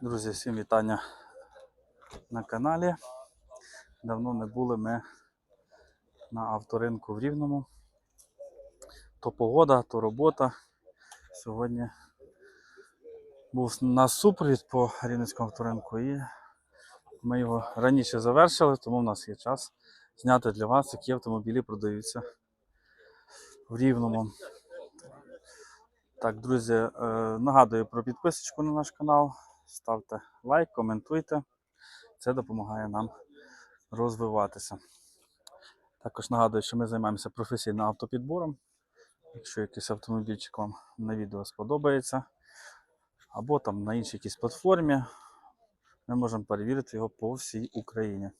Друзі, всім вітання на каналі. Давно не були ми на авторинку в Рівному. То погода, то робота. Сьогодні був у нас супровід по Рівненському авторинку і ми його раніше завершили, тому в нас є час зняти для вас, які автомобілі продаються в Рівному. Так, друзі, е, нагадую про підписочку на наш канал. Ставте лайк, коментуйте. Це допомагає нам розвиватися. Також нагадую, що ми займаємося професійним автопідбором. Якщо якийсь автомобільчик вам на відео сподобається, або там на іншій якійсь платформі, ми можемо перевірити його по всій Україні.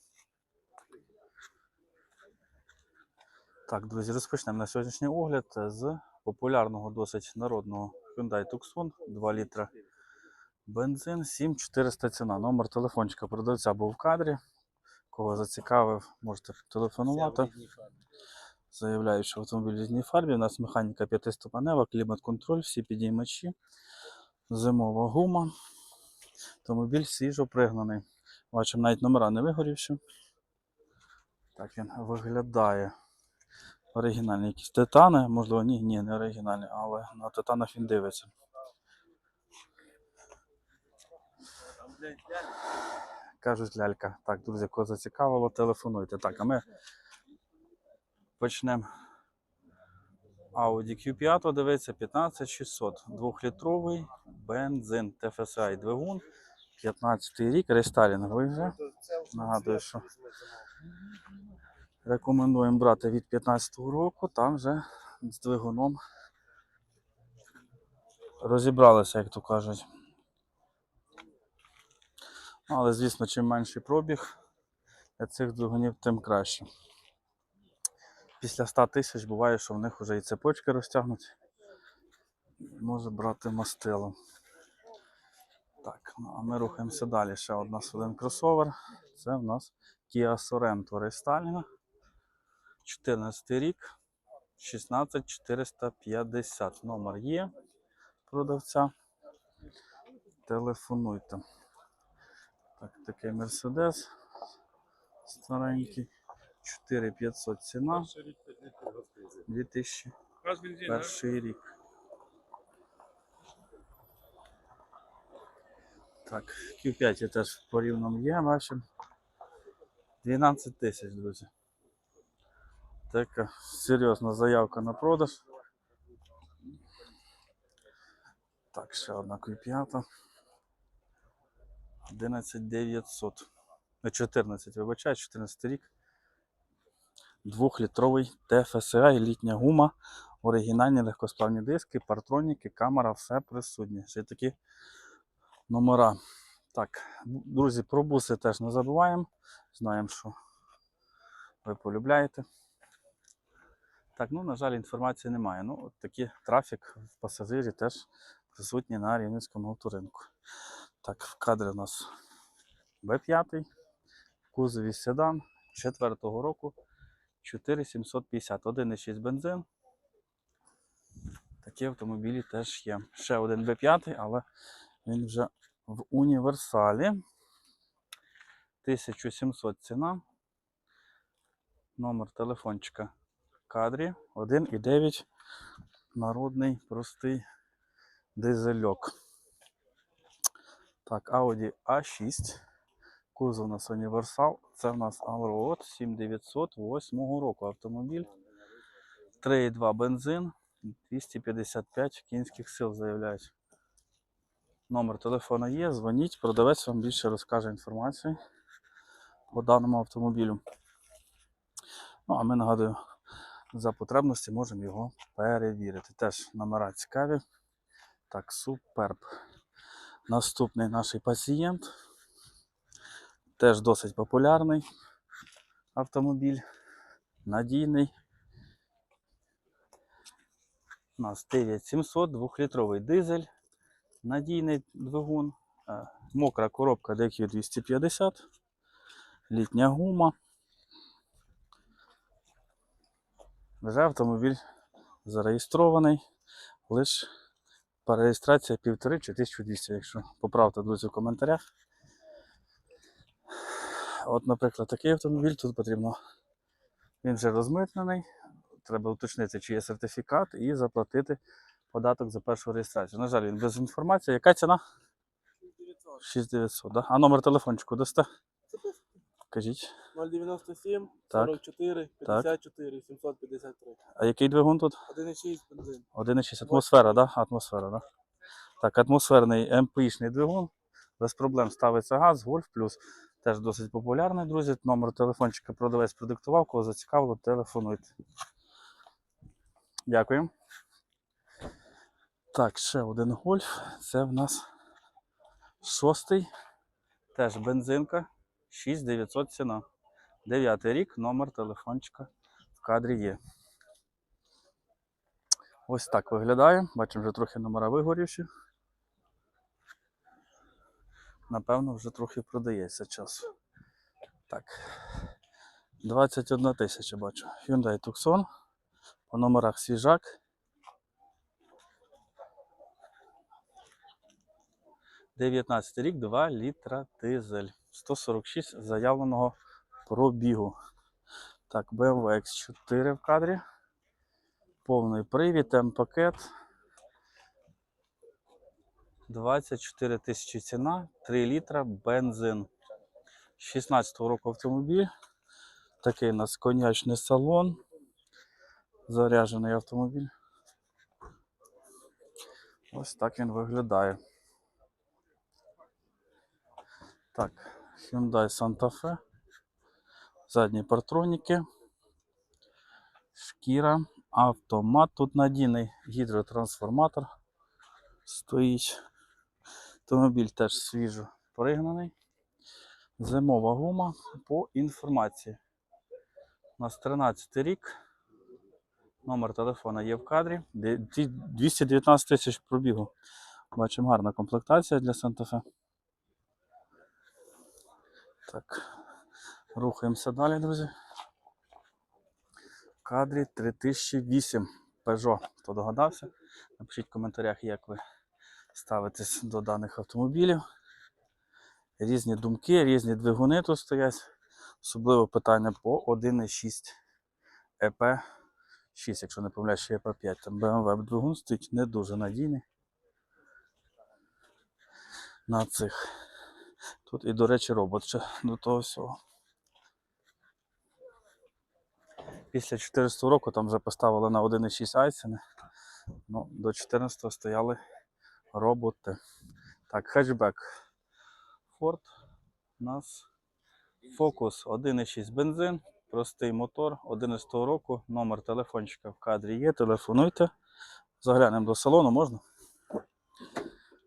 Так, друзі, розпочнемо на сьогоднішній огляд з популярного досить народного Hyundai Tucson 2 літра бензин 7400 ціна. Номер телефончика продавця був в кадрі. Кого зацікавив, можете телефонувати. Заявляю, що автомобіль різній фарбі. У нас механіка п'ятиступенева, клімат-контроль, всі підіймачі, зимова гума. Автомобіль свіжо пригнаний. Бачимо, навіть номера не вигорівші. Так він виглядає. Оригінальні якісь титани, можливо, ні, ні, не оригінальні, але на титанах він дивиться. Кажуть лялька. Так, друзі, кого зацікавило, телефонуйте. Так, а ми почнемо. Audi Q5 дивиться 15600. Двохлітровий бензин TFSI двигун. 15 й рік, рестайлінговий вже. Нагадую, що рекомендуємо брати від 15-го року, там вже з двигуном розібралися, як то кажуть. Але, звісно, чим менший пробіг для цих двигунів, тим краще. Після 100 тисяч буває, що в них вже і цепочки розтягнуті. Може брати мастило. Так, ну а ми рухаємося далі. Ще нас один кросовер. Це в нас Kia Sorento рестайлінг. 14 рік. 16450. Номер є продавця. Телефонуйте. Так, такий Мерседес старенький. 4500 ціна. 2001 рік. Так, Q5 теж по рівному є, бачимо. 12 тисяч, друзі. Така серйозна заявка на продаж. Так, ще одна Q5. 11900. Ну, 14, вибачаю, 14 рік. Двохлітровий TFSI, літня гума, оригінальні легкосплавні диски, партроніки, камера, все присутнє. Ще такі номера. Так, друзі, про буси теж не забуваємо. Знаємо, що ви полюбляєте. Так, ну, на жаль, інформації немає. Ну, от такий трафік в пасажирі теж присутній на Рівненському авторинку. Так, в кадрі у нас Б5, в кузові седан 4-го року 4750, 1,6 бензин. Такі автомобілі теж є. Ще один Б5, але він вже в універсалі. 1700 ціна. Номер телефончика кадрі 1,9 народний простий дизельок. Так, Audi A6. Кузов у нас універсал. Це в нас Allroad 7908 року автомобіль. 3,2 бензин, 255 кінських сил заявляють. Номер телефона є, дзвоніть, продавець вам більше розкаже інформацію по даному автомобілю. Ну, а ми нагадую, за потребності можемо його перевірити. Теж номера цікаві. Так, суперб. Наступний наш пацієнт. Теж досить популярний автомобіль. Надійний. У нас 9700, 2-літровий дизель. Надійний двигун. Е, Мокра коробка DQ 250. Літня гума. Вже автомобіль зареєстрований лише Перереєстрація півтори чи 1200, якщо поправте, друзі, в коментарях. От, наприклад, такий автомобіль тут потрібно. Він вже розмитнений. Треба уточнити, чи є сертифікат, і заплатити податок за першу реєстрацію. На жаль, він без інформації. Яка ціна? 6900, да? А номер телефончику дасте? Кажіть. 097 Так. 44 54 753. А який двигун тут? 1,6 бензин. 1,6 атмосфера, да? Атмосфера, да? Так, атмосферний МПІшний двигун. Без проблем ставиться газ, Golf Plus. Теж досить популярний, друзі. Номер телефончика продавець продиктував, кого зацікавило, телефонуйте. Дякую. Так, ще один гольф. Це в нас шостий. Теж бензинка. 6900 ціна. Дев'ятий рік, номер телефончика в кадрі є. Ось так виглядає. Бачимо, вже трохи номера вигорівші. Напевно, вже трохи продається часу. Так. 21 тисяча бачу. Hyundai Tucson. По номерах свіжак. 19 рік, 2 літра дизель. 146 заявленого пробігу. Так, BMW X4 в кадрі. Повний привід, М-пакет. 24 тисячі ціна, 3 літра бензин. 16-го року автомобіль. Такий у нас коньячний салон. Заряджений автомобіль. Ось так він виглядає. Так, Hyundai Santa Fe. Задні партроніки. Шкіра, автомат. Тут надійний гідротрансформатор стоїть. Автомобіль теж свіжо пригнаний. Зимова гума по інформації. У нас 13 рік. Номер телефона є в кадрі. 219 тисяч пробігу. Бачимо гарна комплектація для Санта-Фе. Так, рухаємося далі, друзі. Кадрі 3008 Peugeot. Хто догадався? Напишіть в коментарях, як ви ставитесь до даних автомобілів. Різні думки, різні двигуни тут стоять. Особливо питання по 1,6 ep 6, якщо не помиляюсь, ще ep 5 Там BMW двигун стоїть не дуже надійний. На цих. Тут і, до речі, робот ще до того всього. Після 14 року там вже поставили на 1,6 айсени. Ну, до 14 стояли роботи. Так, хетчбек. Ford у нас Focus 1,6 бензин, простий мотор 11 року, номер телефончика в кадрі є, телефонуйте. Заглянемо до салону, можна?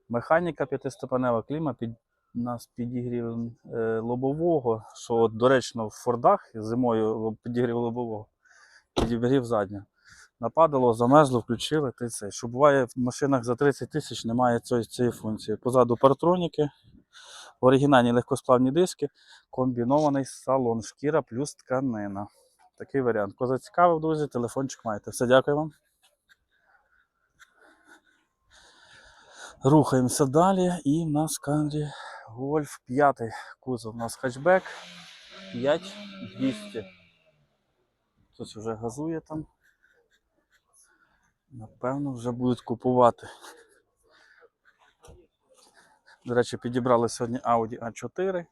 Механіка п'ятиступенева кліма під у нас підігрів е, лобового, що доречно в Фордах зимою підігрів лобового, підігрів заднього. Нападало, замерзло, включили ти це. Що буває в машинах за 30 тисяч немає цієї, цієї функції. Позаду партроніки, оригінальні легкосплавні диски, комбінований салон, шкіра плюс тканина. Такий варіант. Кого зацікавив, друзі, телефончик маєте. Все, дякую вам. Рухаємося далі. І в нас в кадрі Гольф 5. Кузов у нас хетчбек 5200. Хтось вже газує там. Напевно, вже будуть купувати. До речі, підібрали сьогодні Audi A4.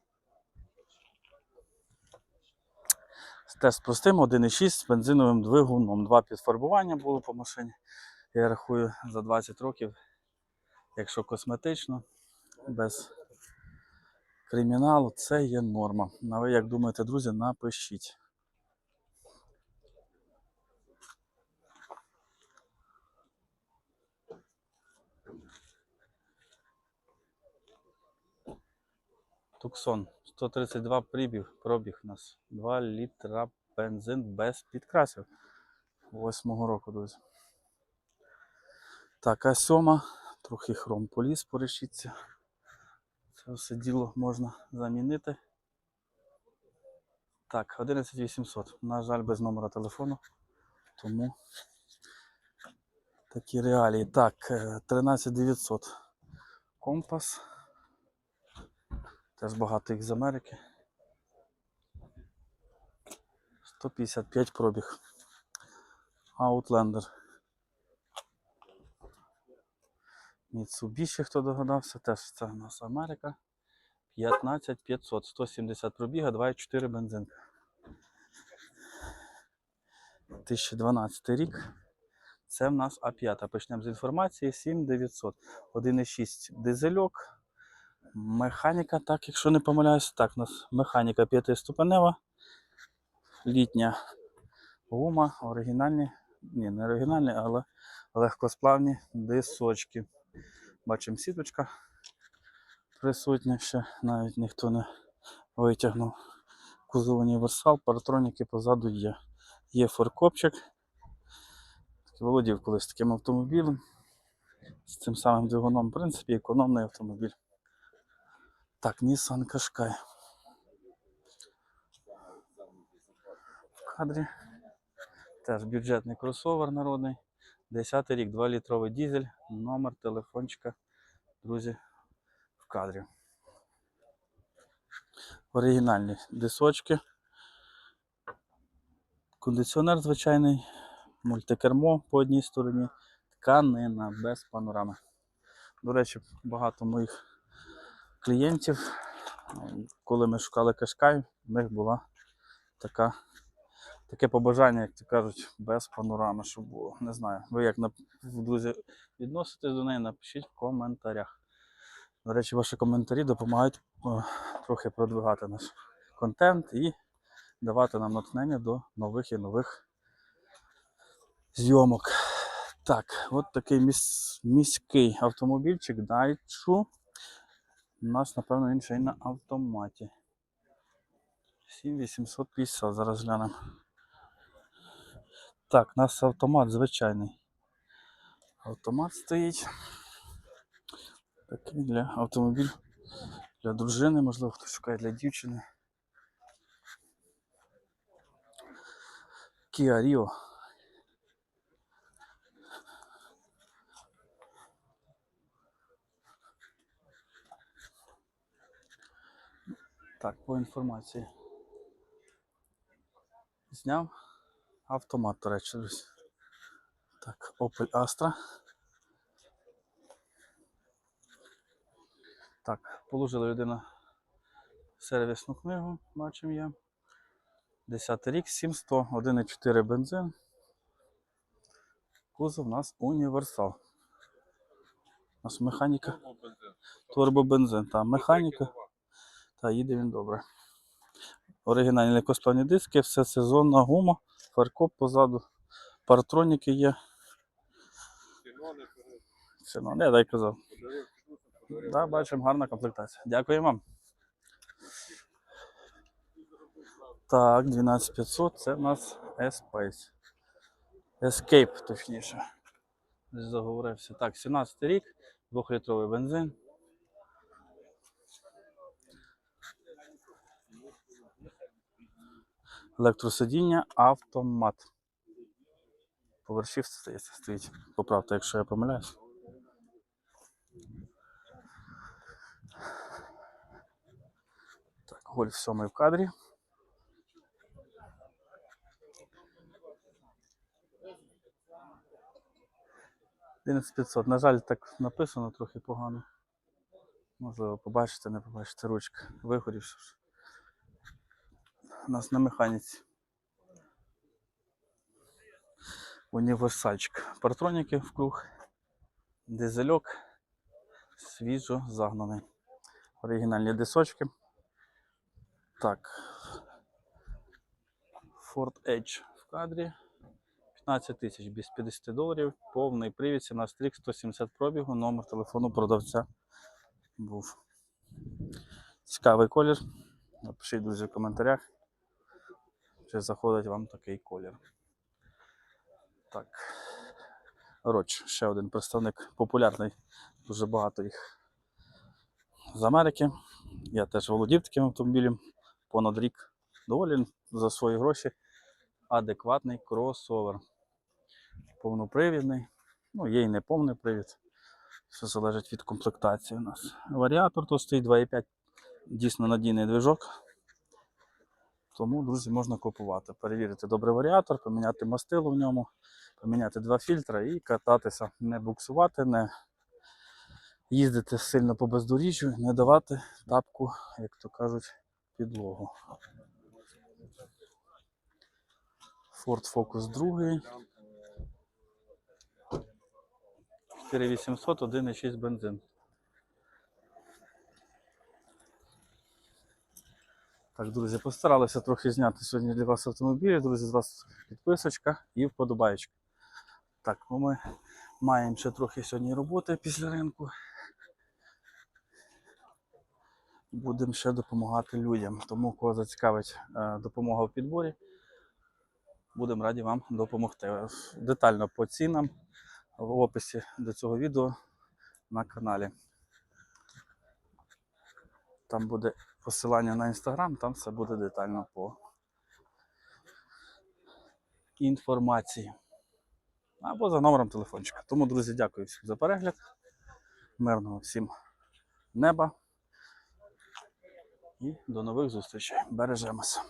Теж з простим 1,6 з бензиновим двигуном. Два підфарбування було по машині. Я рахую за 20 років, якщо косметично, без криміналу, це є норма. А ви як думаєте, друзі, напишіть. Туксон 132 прибіг, пробіг нас. 2 літра бензин без підкрасів. 8 року, друзі. Так, а сьома, трохи хром поліз по решітці. Все діло можна замінити. Так, 11800. На жаль, без номера телефону. Тому Такі реалії. Так, е, 13900. Компас. Теж багато їх з Америки. 155 пробіг. Outlander. Mitsubishi, хто догадався, теж це у нас Америка. 15500, 170 пробіга, 2,4 бензинка. 2012 рік. Це в нас А5. Почнемо з інформації. 7900. 1,6 дизельок. Механіка, так, якщо не помиляюсь, так, у нас механіка п'ятиступенева. Літня гума, оригінальні, ні, не оригінальні, але легкосплавні дисочки. Бачимо сіточка присутня ще, навіть ніхто не витягнув. Кузов універсал, паратроніки позаду є. Є форкопчик. Володів колись таким автомобілем. З цим самим двигуном, в принципі, економний автомобіль. Так, Nissan Qashqai. В кадрі. Теж бюджетний кросовер народний. 10 рік, 2-літровий дізель, номер телефончика, друзі, в кадрі. Оригінальні дисочки. Кондиціонер звичайний, мультикермо по одній стороні, тканина без панорами. До речі, багато моїх клієнтів, коли ми шукали кашкай, в них була така, таке побажання, як то кажуть, без панорами, щоб було. Не знаю. Ви як друзі відноситесь до неї, напишіть в коментарях. До речі, ваші коментарі допомагають е, трохи продвигати наш контент і давати нам натхнення до нових і нових зйомок. Так, от такий міс- міський автомобільчик Daichu. У нас, напевно, він ще й на автоматі. 7850, зараз глянемо. Так, у нас автомат звичайний. Автомат стоїть. Такий для автомобіль для дружини, можливо, хтось шукає для дівчини. Kia Rio. Так, по інформації. Зняв автомат, до речі, друзі. Так, Opel Astra. Так, положила людина сервісну книгу, бачимо я. 10 рік, 700, 1,4 бензин. Кузов у нас універсал. У нас механіка. Турбобензин. Та механіка. Та їде він добре. Оригінальні легкосплавні диски, все сезонна гума, фаркоп позаду, партроніки є. Це не дай казав. Так, бачимо, гарна комплектація. Дякую вам. Так, 12500 це в нас S-Pace. Escape, точніше. Заговорився. Так, 17 рік, 2-літровий бензин. Електросидіння, автомат. По вершівці здається, стоїть. Поправте, якщо я помиляюсь. Так, гольф 7 в кадрі. Одинадцять 500. На жаль, так написано трохи погано. Можливо, побачите, не побачите ручка. Вигорівши. У нас на механіці. Універсальчик. Партроніки в круг. Дизельок. Свіжо загнаний. Оригінальні дисочки. Так. Ford Edge в кадрі. 15 тисяч без 50 доларів. Повний привід, ціна стрік 170 пробігу. Номер телефону продавця був. Цікавий колір. Напишіть, друзі, в коментарях, чи заходить вам такий колір. Так. Роч, ще один представник популярний, дуже багато їх з Америки. Я теж володів таким автомобілем понад рік. Доволі за свої гроші. Адекватний кросовер. Повнопривідний. Ну, є і неповний привід. Все залежить від комплектації у нас. Варіатор тут стоїть 2,5, дійсно надійний движок. Тому, друзі, можна купувати. Перевірити добрий варіатор, поміняти мастило в ньому, поміняти два фільтри і кататися, не буксувати, не їздити сильно по бездоріжжю, не давати тапку, як то кажуть, підлогу. Ford Focus 2. 4800, 1,6 бензин. Так, друзі, постаралися трохи зняти сьогодні для вас автомобілі. Друзі, з вас підписочка і вподобаєчка. Так, ну ми маємо ще трохи сьогодні роботи після ринку. Будемо ще допомагати людям. Тому кого зацікавить е, допомога в підборі, будемо раді вам допомогти. Детально по цінам в описі до цього відео на каналі. Там буде посилання на інстаграм, там все буде детально по інформації. Або за номером телефончика. Тому, друзі, дякую всім за перегляд. Мирного всім неба. І до нових зустрічей. Бережемося.